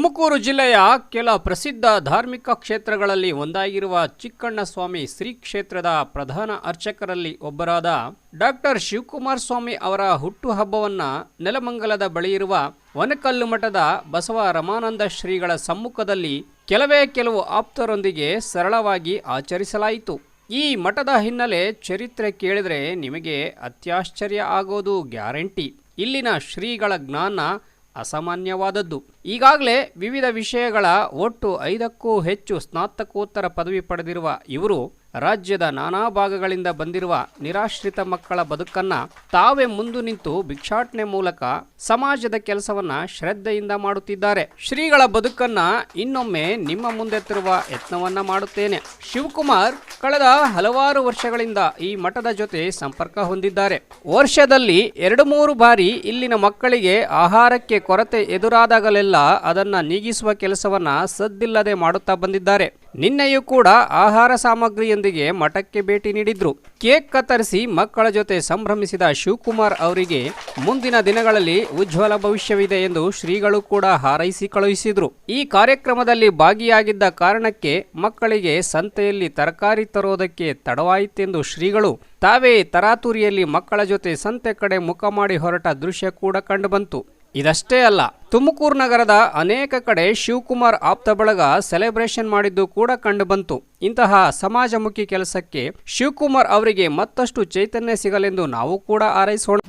ತುಮಕೂರು ಜಿಲ್ಲೆಯ ಕೆಲ ಪ್ರಸಿದ್ಧ ಧಾರ್ಮಿಕ ಕ್ಷೇತ್ರಗಳಲ್ಲಿ ಒಂದಾಗಿರುವ ಚಿಕ್ಕಣ್ಣಸ್ವಾಮಿ ಶ್ರೀ ಕ್ಷೇತ್ರದ ಪ್ರಧಾನ ಅರ್ಚಕರಲ್ಲಿ ಒಬ್ಬರಾದ ಡಾಕ್ಟರ್ ಶಿವಕುಮಾರ್ ಸ್ವಾಮಿ ಅವರ ಹುಟ್ಟುಹಬ್ಬವನ್ನು ನೆಲಮಂಗಲದ ಬಳಿಯಿರುವ ವನಕಲ್ಲು ಮಠದ ಬಸವ ರಮಾನಂದ ಶ್ರೀಗಳ ಸಮ್ಮುಖದಲ್ಲಿ ಕೆಲವೇ ಕೆಲವು ಆಪ್ತರೊಂದಿಗೆ ಸರಳವಾಗಿ ಆಚರಿಸಲಾಯಿತು. ಈ ಮಠದ ಹಿನ್ನೆಲೆ ಚರಿತ್ರೆ ಕೇಳಿದರೆ ನಿಮಗೆ ಅತ್ಯಾಶ್ಚರ್ಯ ಆಗೋದು ಗ್ಯಾರಂಟಿ. ಇಲ್ಲಿನ ಶ್ರೀಗಳ ಜ್ಞಾನ ಅಸಾಮಾನ್ಯವಾದದ್ದು. ಈಗಾಗಲೇ ವಿವಿಧ ವಿಷಯಗಳ ಒಟ್ಟು ಐದಕ್ಕೂ ಹೆಚ್ಚು ಸ್ನಾತಕೋತ್ತರ ಪದವಿ ಪಡೆದಿರುವ ಇವರು ರಾಜ್ಯದ ನಾನಾ ಭಾಗಗಳಿಂದ ಬಂದಿರುವ ನಿರಾಶ್ರಿತ ಮಕ್ಕಳ ಬದುಕನ್ನ ತಾವೇ ಮುಂದು ನಿಂತು ಭಿಕ್ಷಾಟನೆ ಮೂಲಕ ಸಮಾಜದ ಕೆಲಸವನ್ನ ಶ್ರದ್ಧೆಯಿಂದ ಮಾಡುತ್ತಿದ್ದಾರೆ. ಶ್ರೀಗಳ ಬದುಕನ್ನ ಇನ್ನೊಮ್ಮೆ ನಿಮ್ಮ ಮುಂದೆ ತರುವ ಯತ್ನವನ್ನ ಮಾಡುತ್ತೇನೆ. ಶಿವಕುಮಾರ್ ಕಳೆದ ಹಲವಾರು ವರ್ಷಗಳಿಂದ ಈ ಮಠದ ಜೊತೆ ಸಂಪರ್ಕ ಹೊಂದಿದ್ದಾರೆ. ವರ್ಷದಲ್ಲಿ ಎರಡು ಮೂರು ಬಾರಿ ಇಲ್ಲಿನ ಮಕ್ಕಳಿಗೆ ಆಹಾರಕ್ಕೆ ಕೊರತೆ ಎದುರಾದಾಗಲೆಲ್ಲ ಅದನ್ನ ನೀಗಿಸುವ ಕೆಲಸವನ್ನ ಸದ್ದಿಲ್ಲದೆ ಮಾಡುತ್ತಾ ಬಂದಿದ್ದಾರೆ. ನಿನ್ನೆಯೂ ಕೂಡ ಆಹಾರ ಸಾಮಗ್ರಿಯೊಂದಿಗೆ ಮಠಕ್ಕೆ ಭೇಟಿ ನೀಡಿದ್ರು. ಕೇಕ್ ಕತ್ತರಿಸಿ ಮಕ್ಕಳ ಜೊತೆ ಸಂಭ್ರಮಿಸಿದ ಶಿವಕುಮಾರ್ ಅವರಿಗೆ ಮುಂದಿನ ದಿನಗಳಲ್ಲಿ ಉಜ್ವಲ ಭವಿಷ್ಯವಿದೆ ಎಂದು ಶ್ರೀಗಳು ಕೂಡ ಹಾರೈಸಿ ಕಳುಹಿಸಿದ್ರು. ಈ ಕಾರ್ಯಕ್ರಮದಲ್ಲಿ ಭಾಗಿಯಾಗಿದ್ದ ಕಾರಣಕ್ಕೆ ಮಕ್ಕಳಿಗೆ ಸಂತೆಯಲ್ಲಿ ತರಕಾರಿ ತರೋದಕ್ಕೆ ತಡವಾಯಿತೆಂದು ಶ್ರೀಗಳು. ತಾವೇ ತರಾತುರಿಯಲ್ಲಿ ಮಕ್ಕಳ ಜೊತೆ ಸಂತೆ ಕಡೆ ಮುಖ ಮಾಡಿ ಹೊರಟ ದೃಶ್ಯ ಕೂಡ ಕಂಡುಬಂತು ಇದಷ್ಟೇ ಅಲ್ಲ, ತುಮಕೂರು ನಗರದ ಅನೇಕ ಕಡೆ ಶಿವಕುಮಾರ್ ಆಪ್ತ ಬಳಗ ಸೆಲೆಬ್ರೇಷನ್ ಮಾಡಿದ್ದು ಕೂಡ ಕಂಡುಬಂತು. ಇಂತಹ ಸಮಾಜಮುಖಿ ಕೆಲಸಕ್ಕೆ ಶಿವಕುಮಾರ್ ಅವರಿಗೆ ಮತ್ತಷ್ಟು ಚೈತನ್ಯ ಸಿಗಲೆಂದು ನಾವು ಕೂಡ ಹಾರೈಸೋಣ.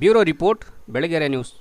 Bureau report, Belagere news.